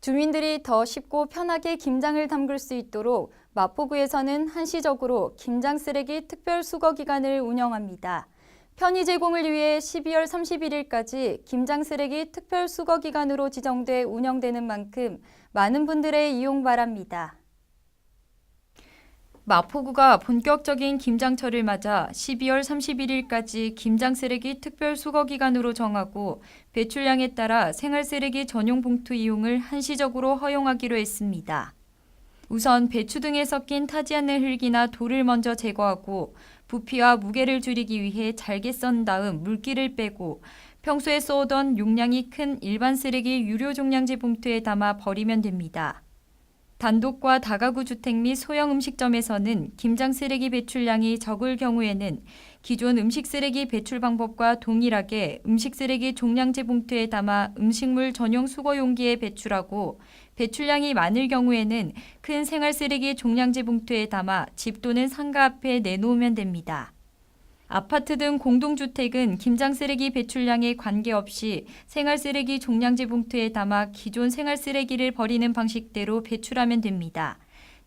주민들이 더 쉽고 편하게 김장을 담글 수 있도록 마포구에서는 한시적으로 김장 쓰레기 특별 수거 기간을 운영합니다. 편의 제공을 위해 12월 31일까지 김장 쓰레기 특별 수거 기간으로 지정돼 운영되는 만큼 많은 분들의 이용 바랍니다. 마포구가 본격적인 김장철을 맞아 12월 31일까지 김장 쓰레기 특별 수거 기간으로 정하고 배출량에 따라 생활 쓰레기 전용 봉투 이용을 한시적으로 허용하기로 했습니다. 우선 배추 등에 섞인 타지 않는 흙이나 돌을 먼저 제거하고 부피와 무게를 줄이기 위해 잘게 썬 다음 물기를 빼고 평소에 써오던 용량이 큰 일반 쓰레기 유료 종량제 봉투에 담아 버리면 됩니다. 단독과 다가구 주택 및 소형 음식점에서는 김장 쓰레기 배출량이 적을 경우에는 기존 음식 쓰레기 배출 방법과 동일하게 음식 쓰레기 종량제 봉투에 담아 음식물 전용 수거 용기에 배출하고 배출량이 많을 경우에는 큰 생활 쓰레기 종량제 봉투에 담아 집 또는 상가 앞에 내놓으면 됩니다. 아파트 등 공동주택은 김장 쓰레기 배출량에 관계없이 생활 쓰레기 종량제 봉투에 담아 기존 생활 쓰레기를 버리는 방식대로 배출하면 됩니다.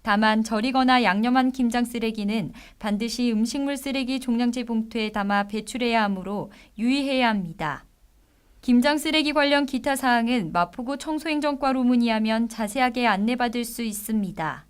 다만 절이거나 양념한 김장 쓰레기는 반드시 음식물 쓰레기 종량제 봉투에 담아 배출해야 하므로 유의해야 합니다. 김장 쓰레기 관련 기타 사항은 마포구 청소행정과로 문의하면 자세하게 안내받을 수 있습니다.